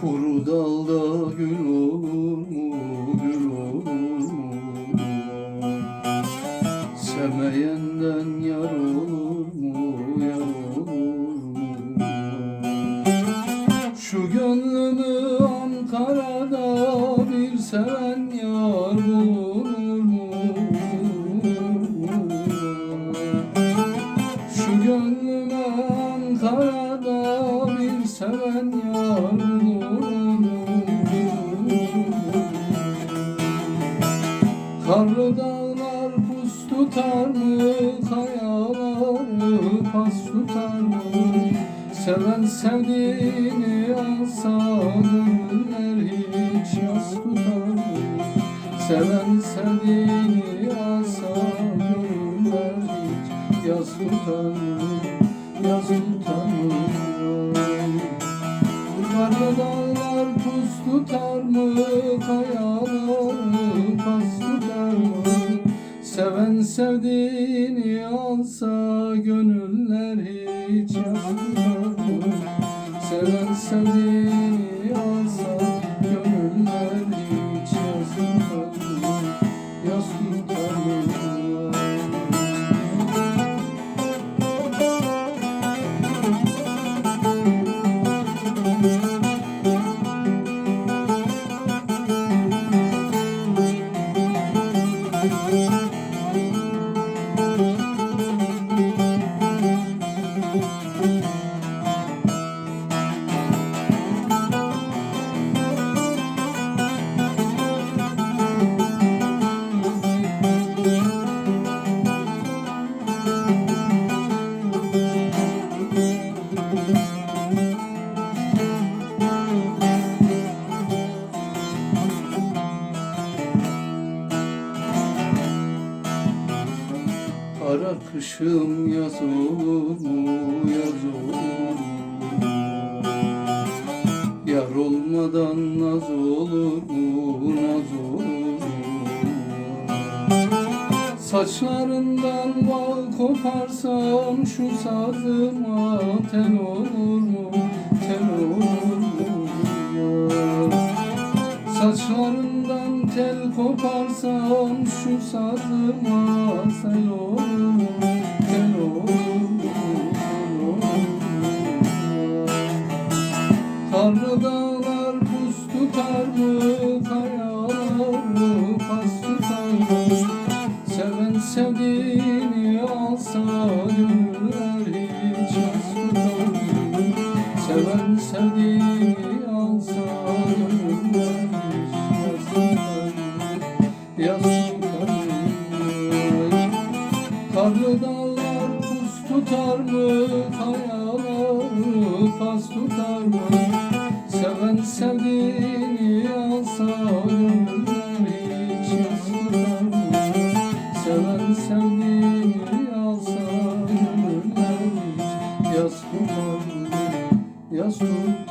Kuru dalda gül olur mu, gül olur mu? Sevmeyenden yar olur mu, yar olur mu? Şu gönlümü Ankara'da bir sever seven yar bulur mu? Karlı dağlar pus tutar mı? Kayaları pas tutar mı? Seven sevdiğini alsa gönüller hiç yas tutar mı? Seven sevdiğini alsa gönüller hiç yas tutar mı? Yas tutar mı? Dağlar tuz tutar mı? Kayaları pas tutar mı? Seven sevdiğini alsa gönüller hiç mı? Seven sevdiğini Kara kışım yaz olur mu, yaz olur mu? Yar olmadan naz olur mu, naz olur mu? Saçlarından bal koparsam şu sazıma tel olur mu, tel olur mu? Saçlarından koparsam şu sazıma sel olur? Tel olur? Karlı dağlar pus tutar mı? Kayaları pas tutar mı? Seven sevdiğini alsa gönüller tutar mı? Kayaları pas tutar mı? Seven sevdiğini alsa gönüller hiç yas tutar mı? Seven sevdiğini alsa gönüller hiç yas tutar mı? Yas tutar?